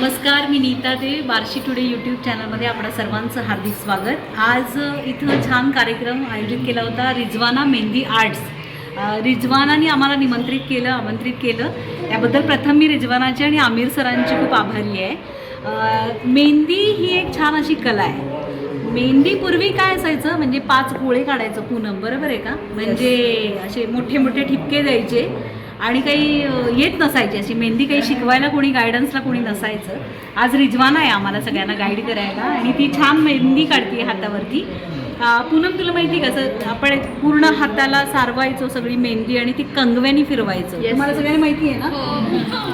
नमस्कार मी नीता देवी बार्शी टुडे यूट्यूब चॅनलमध्ये आपल्या सर्वांचं हार्दिक स्वागत. आज इथं छान कार्यक्रम आयोजित केला होता रिजवाना मेहंदी आर्ट्स. रिजवानाने आम्हाला निमंत्रित केलं आमंत्रित केलं. त्याबद्दल प्रथम मी रिजवानाची आणि आमिर सरांची खूप आभारी आहे. मेहंदी ही एक छान अशी कला आहे. मेहंदी पूर्वी काय असायचं म्हणजे पाच गोळे काढायचं पूनम बरोबर आहे का? म्हणजे असे मोठे मोठे ठिपके द्यायचे. आणि काही येत नसायची. अशी मेहंदी काही शिकवायला कोणी गायडन्सला कोणी नसायचं. आज रिजवाना आहे आम्हाला सगळ्यांना गाईड करायला. आणि ती छान मेहंदी काढते हातावरती. पूनम तुला माहिती आहे कसं आपण पूर्ण हाताला सारवायचो सगळी मेहंदी आणि ती कंगव्यानी फिरवायचं. तुम्हाला सगळ्यांना माहिती आहे ना?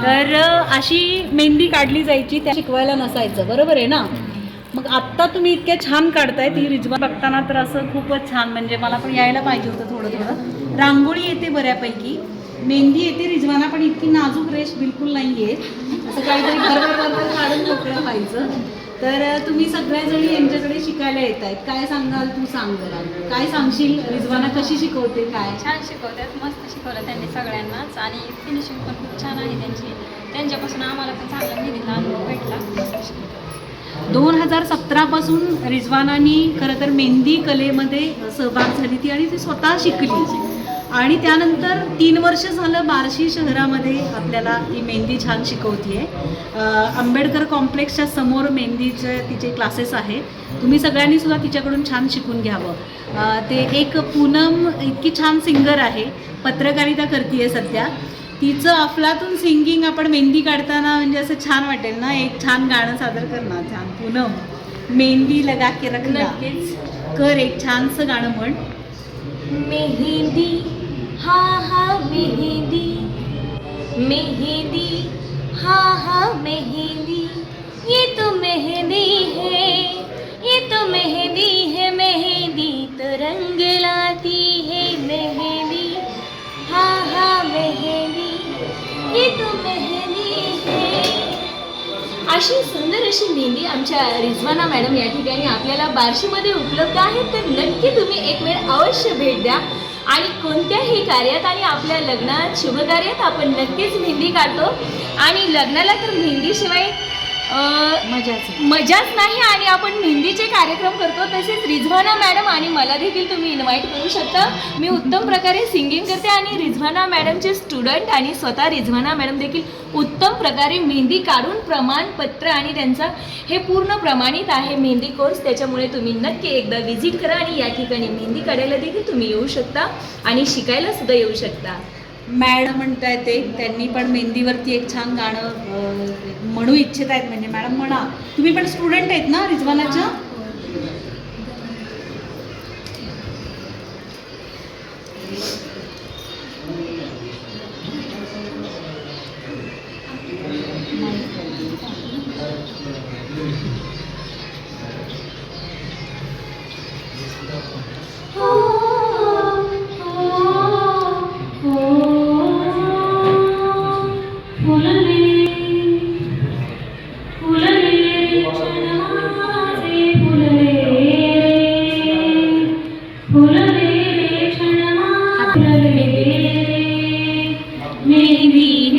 तर अ, अशी मेहंदी काढली जायची त्या शिकवायला नसायचं. बरोबर आहे ना? मग आत्ता तुम्ही इतक्या छान काढताय ती रिजवा बघताना तर असं खूपच छान. म्हणजे मला पण यायला पाहिजे होतं थोडं थोडं रांगोळी येते बऱ्यापैकी. मेहंदी येते रिजवाना पण इतकी नाजूक रेश बिलकुल नाही आहे असं काहीतरी बरोबर बरोबर काढून मोकळं व्हायचं. तर तुम्ही सगळ्याजणी यांच्याकडे शिकायला येत आहेत काय सांगाल तू सांग जरा. काय सांगशील? रिजवाना कशी शिकवते? काय? छान शिकवतात मस्त शिकवलं त्यांनी सगळ्यांनाच. आणि फिनिशिंग पण खूप छान आहे त्यांची. त्यांच्यापासून आम्हाला पण चांगला निधीला अनुभव भेटला. दोन हजार सतरापासून रिजवानानी खरं तर मेहंदी कलेमध्ये सहभाग झाली ती आणि ती स्वतः शिकली. आणि त्यानंतर तीन वर्ष झालं बार्शी शहरामध्ये आपल्याला ती मेहंदी छान शिकवते आंबेडकर कॉम्प्लेक्सच्या समोर मेहंदीचे तिचे क्लासेस आहे. तुम्ही सगळ्यांनी सुद्धा तिच्याकडून छान शिकून घ्यावं. ते एक पूनम इतकी छान सिंगर आहे पत्रकारिता करते सध्या. तिचं अफलातून सिंगिंग आपण मेहंदी काढताना म्हणजे असं छान वाटेल ना एक छान गाणं सादर कर ना छान. पूनम मेहंदी लगा के रखना. कर एक छानसं गाणं म्हण. मेहंदी हा हा मेहंदी. मेहंदी. हा हा मेहंदी. ये तो मेहंदी है. ये तो मेहंदी है. मेहंदी तो रंग लाती है मेहंदी. हा हा मेहंदी. ये तो मेहंदी अशी सुंदर अशी मेहंदी आमच्या रिझवाना मॅडम या ठिकाणी आपल्याला बार्शीमध्ये उपलब्ध आहे तर नक्की तुम्ही एक वेळ अवश्य भेट द्या. आणि कोणत्याही कार्यात आणि आपल्या लग्नात शुभकार्यात आपण नक्कीच मेहंदी काढतो. आणि लग्नाला तर मेहंदीशिवाय मजाच मजाच नाही आणि आपण मेहंदीचे कार्यक्रम करतो तसेच रिझवाना मॅडम आणि मला देखील तुम्ही इन्व्हाइट करू शकता. मी उत्तम प्रकारे सिंगिंग करते आणि रिझवाना मॅडमचे स्टुडंट आणि स्वतः रिझवाना मॅडम देखील उत्तम प्रकारे मेहंदी काढून प्रमाणपत्र आणि त्यांचा हे पूर्ण प्रमाणित आहे मेहंदी कोर्स त्याच्यामुळे तुम्ही नक्की एकदा व्हिजिट करा आणि या ठिकाणी मेहंदी काढायला देखील तुम्ही येऊ शकता आणि शिकायला सुद्धा येऊ शकता. मॅडम आहे ते त्यांनी पण मेहंदीवरती एक छान गाणं म्हणू इच्छित आहेत म्हणजे मॅडम म्हणा. तुम्ही पण स्टुडंट आहेत ना रिजवानाच्या? read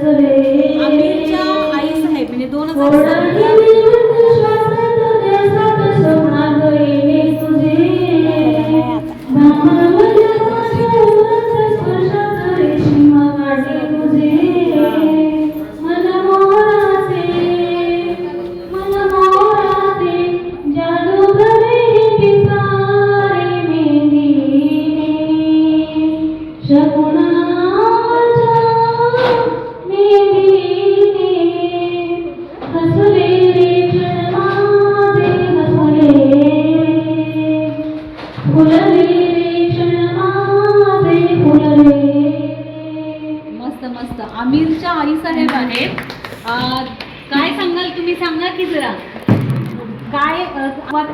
आमिरच्या आई साहेब म्हणजे दोन हजार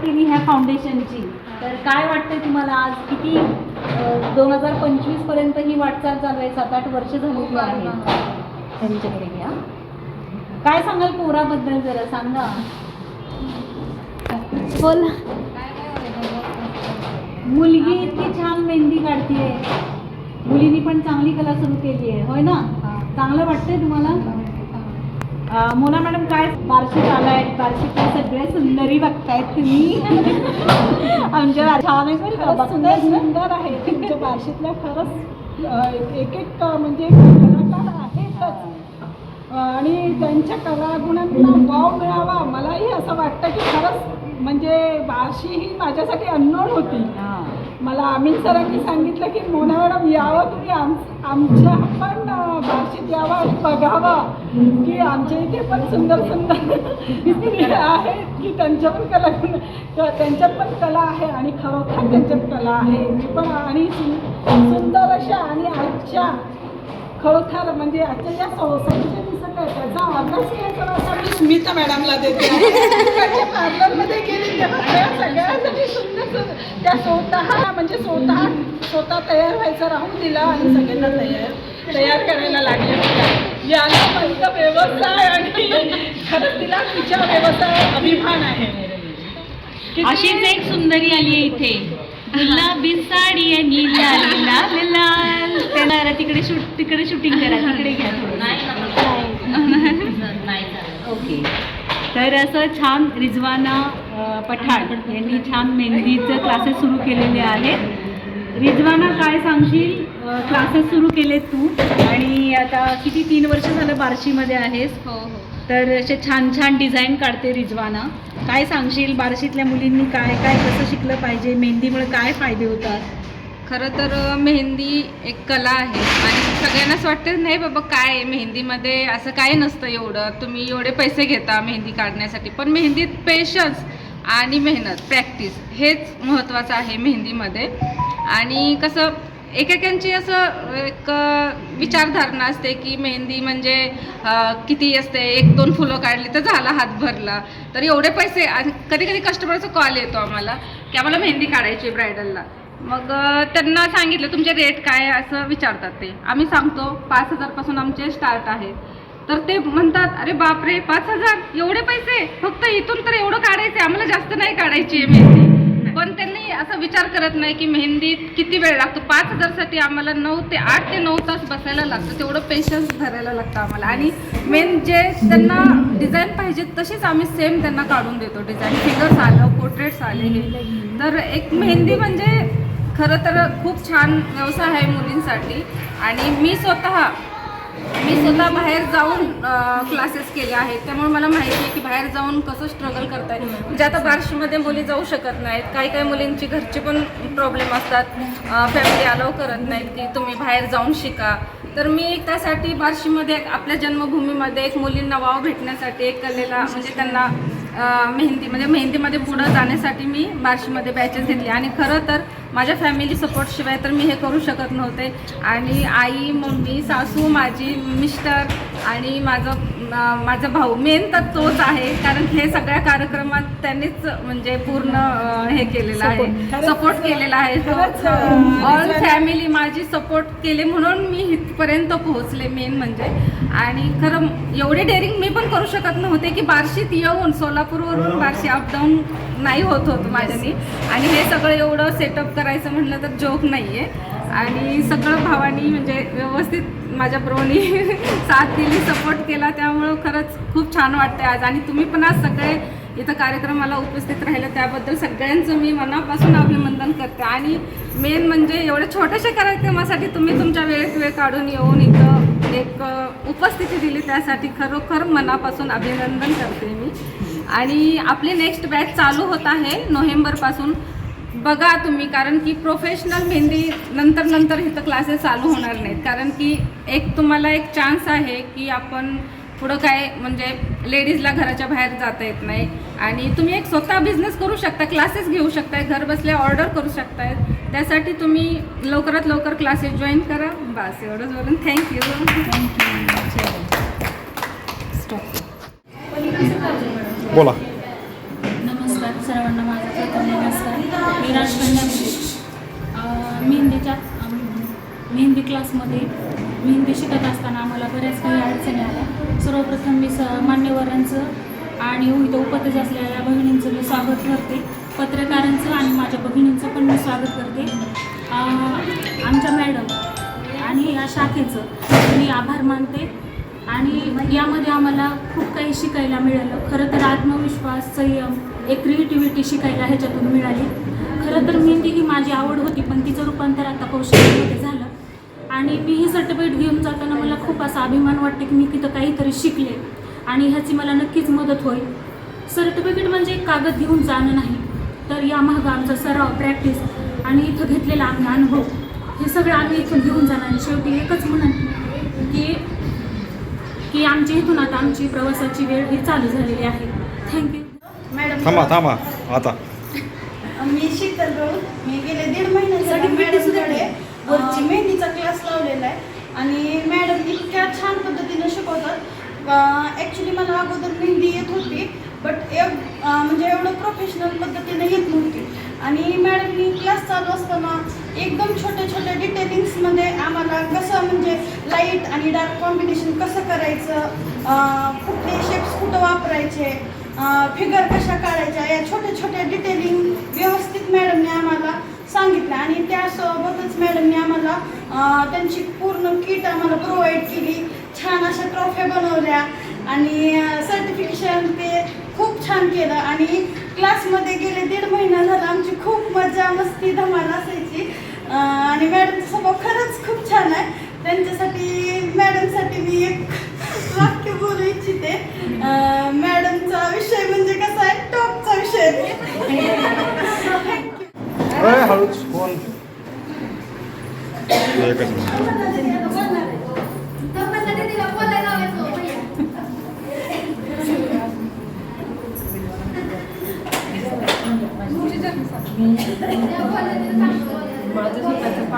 केली ह्या फाउंडेशनची तर काय वाटतंय तुम्हाला आज? किती दोन हजार पंचवीसपर्यंत ही वाटचाल चालू आहे? सात आठ वर्ष झालेली आहे. त्यांच्याकडे घ्या. काय सांगाल पोराबद्दल जरा? सांगा. बोला मुलगी इतकी छान मेहंदी काढतीये. मुलीनी पण चांगली कला सुरू केली आहे होय ना? चांगलं वाटतंय तुम्हाला? अं, मोना मॅडम काय बार्शीत आलाय बार्शीतल्या सगळे सुंदरी बघतायत तुम्ही? आमच्या छान आहे सुंदर आहे. तुमच्या बार्शीतल्या खरंच एक एक म्हणजे कलाकार आहेतच. आणि त्यांच्या कलागुणांना वाव मिळावा मलाही असं वाटतं की खरंच म्हणजे बार्शी ही माझ्यासाठी अननोन होती. मला अमित सरांनी सांगितलं की मोना मॅडम यावं तुम्ही आम आमच्या पण बार्शीत यावं आणि बघावं की आमच्या इथे पण सुंदर सुंदर आहेत की त्यांच्या पण कला त्यांच्यात पण कला आहे आणि खरोखर त्यांच्यात कला आहे मी पण आणि सुंदर अशा आणि आजच्या खरोखर म्हणजे आजच्या ज्या सोसायटीच्या दिसत आहे त्याचा अभ्यास करायचा असा मी स्मिता मॅडमला देते. पार्लरमध्ये गेली तेव्हा त्या सगळ्यांसाठी सुंदर त्या स्वतः म्हणजे स्वतः स्वतः तयार व्हायचं राहून दिला आणि सगळ्यांना तयार तयार करायला लागले. याला माझा व्यवसाय आणि खरंच तिला तिच्या व्यवसाय अभिमान आहे. अशीच एक सुंदरी आली आहे इथे. गुलाबी साडी आणि लाल लाल लाल. त्याला तिकडे शूट तिकडे शूटिंग करा तिकडे घ्या ओके तर असं छान रिजवाना पठाण यांनी छान मेहंदीचं क्लासेस सुरू केलेले आहेत. रिजवाना काय सांगशील? क्लासेस सुरू केले तू आणि आता किती तीन वर्ष झालं बार्शीमध्ये आहेस. हो हो. तर असे छान छान डिझाईन काढते रिजवाना. काय सांगशील बार्शीतल्या मुलींनी काय काय कसं शिकलं पाहिजे मेहंदीमुळे काय फायदे होतात? खरं तर मेहंदी एक कला आहे आणि सगळ्यांनाच वाटतं नाही बाबा काय मेहंदीमध्ये असं काय नसतं एवढं. तुम्ही एवढे पैसे घेता मेहंदी काढण्यासाठी पण मेहंदीत पेशन्स आणि मेहनत प्रॅक्टिस हेच महत्त्वाचं आहे मेहंदीमध्ये. आणि कसं एकेकांची असं एक विचारधारणा असते की मेहंदी म्हणजे किती असते? एक दोन फुलं काढली तर झाला हात भरला. तर एवढे पैसे आणि कधी कधी कस्टमरचा कॉल येतो आम्हाला की आम्हाला मेहंदी काढायची ब्रायडलला मग त्यांना सांगितलं तुमचे रेट काय असं विचारतात ते. आम्ही सांगतो पाच हजारपासून आमचे स्टार्ट आहेत तर ते म्हणतात अरे बापरे पाच हजार? एवढे पैसे? फक्त इथून तर एवढं काढायचं आम्हाला जास्त नाही काढायची आहे मेहंदी. असा विचार करत नाही की मेहंदीत किती वेळ लागतो? पाच हजारसाठी आम्हाला नऊ ते आठ ते नऊ तास बसायला लागतं. तेवढं पेशन्स धरायला लागतं आम्हाला. आणि मेन जे त्यांना डिझाईन पाहिजे तशीच आम्ही सेम त्यांना काढून देतो. डिझाईन फिगर्स आलं पोर्ट्रेट्स आले. हे तर एक मेहंदी म्हणजे खरं तर खूप छान व्यवसाय आहे मुलींसाठी. आणि मी स्वतः मी स्वतः बाहेर जाऊन क्लासेस केले आहेत. त्यामुळे मला माहिती आहे की बाहेर जाऊन कसं स्ट्रगल करतात म्हणजे आता बार्शीमध्ये मुली जाऊ शकत नाहीत. काही काही मुलींची घरचे पण प्रॉब्लेम असतात. फॅमिली अलाव करत नाहीत की तुम्ही बाहेर जाऊन शिका. तर मी त्यासाठी बार्शीमध्ये एक आपल्या जन्मभूमीमध्ये एक मुलींना वाव भेटण्यासाठी एक कलेला म्हणजे त्यांना मेहंदी म्हणजे मेहंदीमध्ये पुढं जाण्यासाठी मी बार्शीमध्ये बॅचेस घेतली. आणि खरं तर माझ्या फॅमिली सपोर्टशिवाय तर मी हे करू शकत नव्हते. आणि आई मम्मी सासू माझी मिस्टर आणि माझं माझा भाऊ. मेन तर तोच आहे कारण हे सगळ्या कार्यक्रमात त्यांनीच म्हणजे पूर्ण हे केलेलं आहे. सपोर्ट केलेला आहे ऑल रिजवाना- फॅमिली माझी सपोर्ट केले म्हणून मी इथपर्यंत पोहोचले मेन म्हणजे. आणि खरं एवढे डेअरिंग मी पण करू शकत नव्हते की बार्शीत येऊन सोलापूरवरून बार्शी अपडाऊन नाही होत होतं माझ्यानी. आणि हे सगळं एवढं सेटअप करायचं म्हटलं तर जोक नाही आहे आणि सगळं भावानी म्हणजे व्यवस्थित माझ्या ब्रोनी साथ दिली सपोर्ट केला. त्यामुळं खरंच खूप छान वाटतं आज. आणि तुम्ही पण आज सगळे इथं कार्यक्रमाला उपस्थित राहिलं. त्याबद्दल सगळ्यांचं मी मनापासून अभिनंदन करते. आणि मेन म्हणजे एवढ्या छोट्याशा कार्यक्रमासाठी तुम्ही तुमच्या वेळेत वेळ काढून येऊन इथं एक उपस्थिती दिली. त्यासाठी खरोखर मनापासून अभिनंदन करते मी. आणि आपली नेक्स्ट बॅच चालू होत आहे नोव्हेंबरपासून. बघा तुम्ही कारण की प्रोफेशनल मेहंदी नंतर नंतर इथं क्लासेस चालू होणार नाहीत. कारण की एक तुम्हाला एक चान्स आहे की आपण पुढं काय म्हणजे लेडीजला घराच्या बाहेर जाता येत नाही. आणि तुम्ही एक स्वतः बिझनेस करू शकता क्लासेस घेऊ शकताय घर बसल्या ऑर्डर करू शकताय त्यासाठी तुम्ही लवकरात लवकर क्लासेस जॉईन करा. बस एवढंच बोलून थँक्यू थँक्यू स्टॉप बोला. सर्वांना माझा प्रथम नमस्कार. मी राजकन्या मेहंदीच्या मेहंदी क्लासमध्ये मेहंदी शिकत असताना आम्हाला बऱ्याच काही अडचणी आल्या. सर्वप्रथम मी स मान्यवरांचं आणि इथं उपस्थित असलेल्या बहिणींचं मी स्वागत करते. पत्रकारांचं आणि माझ्या बहिणींचं पण मी स्वागत करते. आमच्या मॅडम आणि या शाखेचं मी आभार मानते. आणि यामध्ये आम्हाला खूप काही शिकायला मिळालं. खरं तर आत्मविश्वास संयम एक क्रिएटिव्हिटी शिकायला ह्याच्यातून मिळाली. खरं तर मेहंदी ही माझी आवड होती पण तिचं रूपांतर आता कौशल्यामध्ये झालं. आणि मी ही सर्टिफिकेट घेऊन जाताना मला खूप असा अभिमान वाटते की मी तिथं काहीतरी शिकले आणि ह्याची मला नक्कीच मदत होईल. सर्टिफिकेट म्हणजे एक कागद घेऊन जाणं नाही तर यामागं आमचा सराव प्रॅक्टिस आणि इथं घेतलेला आम्ही अनुभव हे सगळं आम्ही इथून घेऊन जाणार. आणि शेवटी एकच म्हणून की की आमच्या इथून आता आमची प्रवासाची वेळ ही चालू झालेली आहे. थँक्यू मॅडम थांबा थांबा आता. मी शीतल राऊत मी गेले दीड महिने झाले Certificate सुद्धा मॅडमकडे आहे. वरची मेहंदीचा क्लास लावलेला आहे. आणि मॅडम इतक्या छान पद्धतीने शिकवतात. ॲक्च्युली मला अगोदर मेहंदी येत होती बट एक अं, म्हणजे एवढं प्रोफेशनल पद्धतीने येत नव्हती. आणि मॅडमनी क्लास चालू असताना एकदम छोट्या छोट्या डिटेलिंग्समध्ये आम्हाला कसं म्हणजे लाइट आणि डार्क कॉम्बिनेशन कसं करायचं कुठले शेप्स कुठं वापरायचे फिगर कशा काढायच्या या छोट्या छोट्या डिटेलिंग व्यवस्थित मॅडमने आम्हाला सांगितलं आणि त्यासोबतच मॅडमने आम्हाला त्यांची पूर्ण किट आम्हाला प्रोव्हाइड केली. छान अशा ट्रॉफ्या बनवल्या आणि सर्टिफिकेशन ते खूप छान केलं आणि क्लासमध्ये गेले दीड महिना झाला आमची खूप मजा मस्ती धमाल असायची. आणि मॅडमचा स्वभाव खरंच खूप छान आहे. त्यांच्यासाठी मॅडमसाठी मी एक वाक्य बोलू इच्छिते अं, मॅडमचा विषय म्हणजे कसा आहे टॉपचा विषय अरे हळूच फोन एकच मिनिट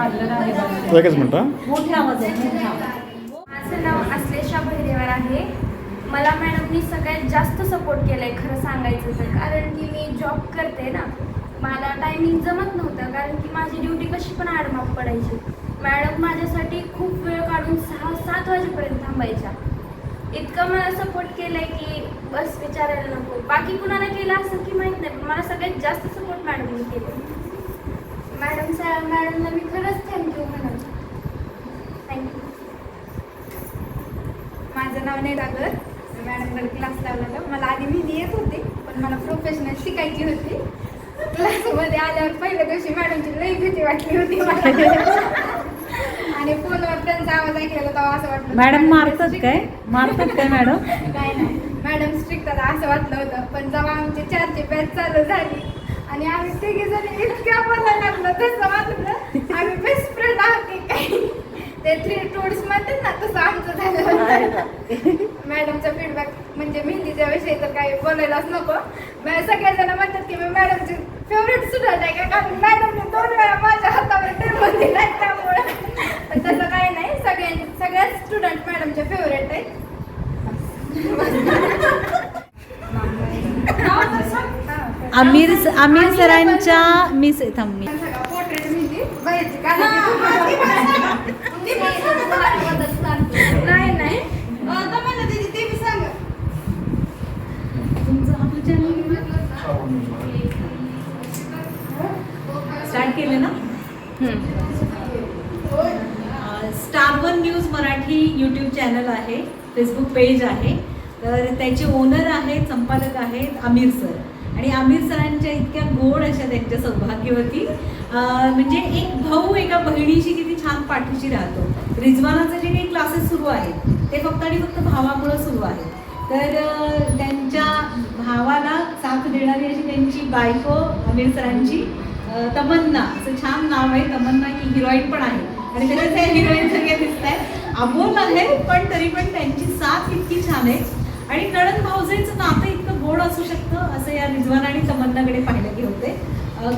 एकच मिनिट हा. मोठ्या आवाज आहे माझं नाव आश्लेषा भैरेवर आहे. मला मॅडमनी सगळ्यात जास्त सपोर्ट केला आहे खरं सांगायचं तर. कारण की मी जॉब करते ना मला टायमिंग जमत नव्हतं. कारण की माझी ड्युटी कशी पण आडमाप पडायची. मॅडम माझ्यासाठी खूप वेळ काढून सहा सात वाजेपर्यंत थांबायच्या. इतकं मला सपोर्ट केलं आहे की बस विचारायला नको. बाकी कुणाला केलं असं की माहीत नाही पण मला सगळ्यात जास्त सपोर्ट मॅडमनी केलं मॅडम सा मॅडमला मी खरंच थँक्यू म्हणत. थँक्यू माझं नाव नेदागर मॅडमकडे क्लास लावला मला आधी मेहंदी येत होती पण मला प्रोफेशनल शिकायची होती. क्लासमध्ये आल्यावर पहिल्या दिवशी मॅडमची लई भीती वाटली होती आणि फोनवर त्यांचा आवाज ऐकलेला तेव्हा असं वाटलं मॅडम मारतात काय? मारतात काय मॅडम? काय नाही. मॅडम स्ट्रिक्ट आता असं वाटलं होतं. पण जेव्हा आमची चारची बॅच चालू झाली आणि आम्ही तिघी जणी इतक्या बोलायला लागलो तसं वाटलं आम्ही बेस्ट फ्रेंड आहोत की काही. ते थ्री टूर्स म्हणतात ना तसं आमचं झालं. मॅडमचा फीडबॅक म्हणजे मेहंदीच्या विषयी तर काही बोलायलाच नको. मॅ- सगळेजण म्हणतात की मी मॅडमची फेवरेट स्टुडंट आहे का? कारण मॅडमने दोन वेळा माझ्या हातावर टेबल दिलाय त्यामुळे. पण तसं काही नाही. सगळ्यां सगळ्याच स्टुडंट मॅडमचे फेवरेट आहेत. आमिर आमिर सरांच्या मिस थांब मी स्टार्ट केले ना? Star one news Marathi YouTube channel आहे फेसबुक पेज आहे. तर त्याचे ओनर आहेत संपादक आहेत आमिर सर. आणि आमिर सरांच्या इतक्या गोड अशा त्यांच्या सौभाग्यवती म्हणजे एक भाऊ एका बहिणीशी किती छान पाठीशी राहतो. रिजवानाचे जे काही क्लासेस सुरू आहेत ते फक्त आणि फक्त भावामुळं सुरू आहेत. तर त्यांच्या भावाला साथ देणारी अशी त्यांची बायको आमिर सरांची तमन्ना असं छान नाव आहे. तमन्ना ही हिरोईन पण आहे. आणि त्याच्यात त्या हिरोईन सगळ्या दिसत आहेत अमोल आहे पण तरी पण त्यांची साथ इतकी छान आहे. आणि नळन भाऊजाईचं नातं इतकं गोड असू शकतं असं या रिजवान आणि तमन्नाकडे पाहिलं की होते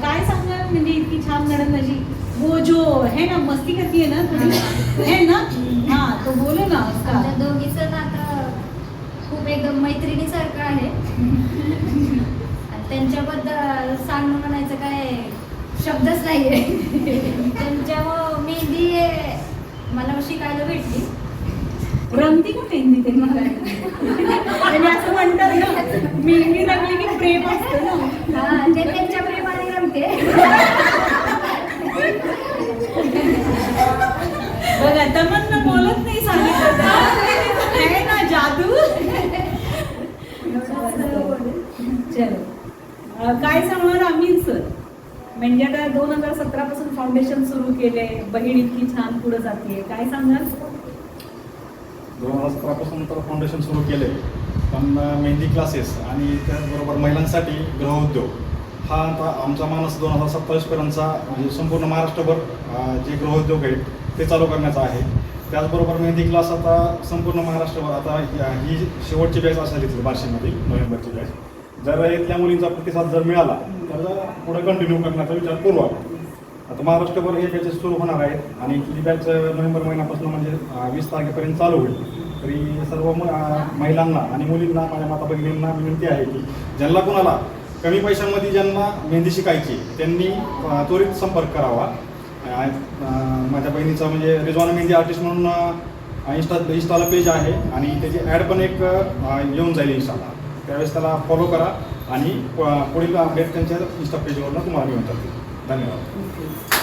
काय सांगणार म्हणजे इतकी छान नळन माझी. वो जो है ना मस्ती करती है ना थोडी है. ना? हाँ तो बोलो ना उसका दोघीचं नातं खूप खूप एकदम मैत्रिणीसारखं आहे. त्यांच्याबद्दल सांगणं म्हणायचं काय शब्दच नाही आहे त्यांच्यामुळं मेहंदी मला शिकायला भेटली. रंगती का मेहंदी ते आणि असं म्हणतात ना मेहंदी रंगली की प्रेम असतं ना. हा ते त्यांच्या प्रेमाने रमते बघा तमन्ना बोलत नाही सांगितलं तर. आहे ना जादू. चलो. अं, काय सांगणार आम्ही सर? म्हणजे आता दोन हजार सतरा पासून फाउंडेशन सुरू केले बहीण इतकी छान पुढे जाते काय सांगाल दोन हजार सतरापासून तर फाउंडेशन सुरू केले. पण मेहंदी क्लासेस आणि त्याचबरोबर महिलांसाठी गृहउद्योग हा आता आमचा मानस दोन हजार सत्तावीसपर्यंतचा म्हणजे संपूर्ण महाराष्ट्रभर जे गृहउद्योग आहेत ते चालू करण्याचा आहे. त्याचबरोबर मेहंदी क्लास आता संपूर्ण महाराष्ट्रभर आता ही शेवटची बॅच असेल इथली बार्शीमधील नोव्हेंबरची बॅच जर इथल्या मुलींचा प्रतिसाद जर मिळाला तर पुढे कंटिन्यू करण्याचा विचार करू आपण. आता महाराष्ट्रभर हे बॅचेस सुरू होणार आहेत आणि ही बॅच नोव्हेंबर महिन्यापासून म्हणजे वीस तारखेपर्यंत चालू होईल. तरी सर्व म- महिलांना आणि मुलींना माझ्या माता भगिनींना विनंती आहे की ज्यांना कोणाला कमी पैशांमध्ये ज्यांना मेहंदी शिकायची त्यांनी त्वरित संपर्क करावा. माझ्या बहिणीचा म्हणजे रिजवान मेहंदी आर्टिस्ट म्हणून इंस्टा इंस्टाला पेज आहे आणि त्याची ॲड पण एक येऊन जाईल इंस्टाला त्यावेळेस त्याला फॉलो करा आणि प- पुढील अपडेट त्यांच्या इंस्टा पेजवरनं तुम्हाला मिळून जातील. धन्यवाद